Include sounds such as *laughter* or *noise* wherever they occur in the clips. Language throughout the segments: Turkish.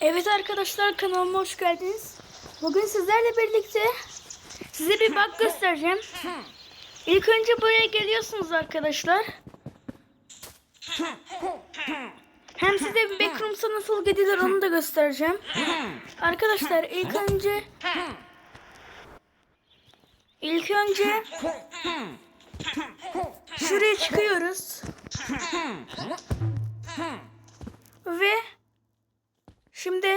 Evet arkadaşlar kanalıma hoş geldiniz. Bugün sizlerle birlikte size bir bug göstereceğim. İlk önce buraya geliyorsunuz arkadaşlar. Hem size bir backrooms'a nasıl gidilir onu da göstereceğim. Arkadaşlar ilk önce ilk önce şuraya çıkıyoruz. Ve Şimdi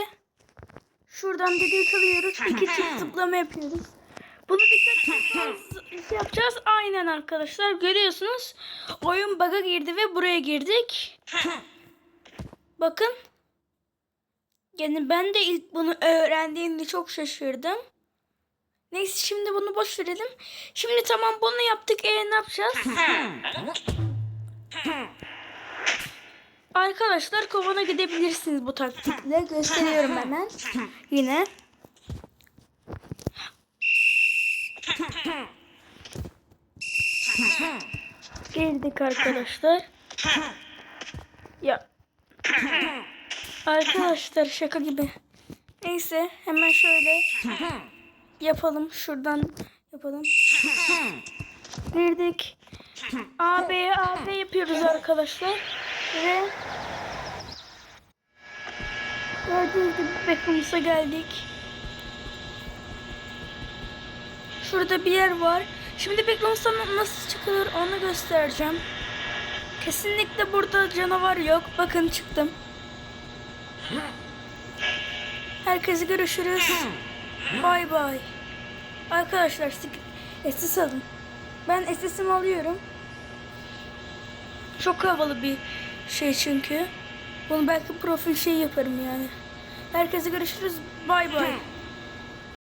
şuradan düdüğü çalıyoruz. *laughs* İki çift zıplama yapıyoruz. Bunu birkaç kez yapacağız. Aynen arkadaşlar. Görüyorsunuz. Oyun bug'a girdi ve buraya girdik. Bakın. Yani ben de ilk bunu öğrendiğimde çok şaşırdım. Neyse şimdi bunu boş verelim. Şimdi tamam bunu yaptık. E ne yapacağız? *laughs* Arkadaşlar kovana gidebilirsiniz bu taktikle. Gösteriyorum *laughs* hemen. Yine. Girdik arkadaşlar. Ya. Arkadaşlar şaka gibi. Neyse hemen şöyle yapalım. Şuradan yapalım. Girdik. AB AB yapıyoruz arkadaşlar. Ve gördüğünüz gibi Beckham'sa geldik. Şurada bir yer var. Şimdi Beckham'sa nasıl çıkılır onu göstereceğim. Kesinlikle burada canavar yok. Bakın çıktım. Herkese görüşürüz. Bay bay. Arkadaşlar SS alın. Ben SS'imi alıyorum. Çok havalı bir şey çünkü. Bunu belki profil şey yaparım yani. Herkese görüşürüz. Bay bay. *laughs*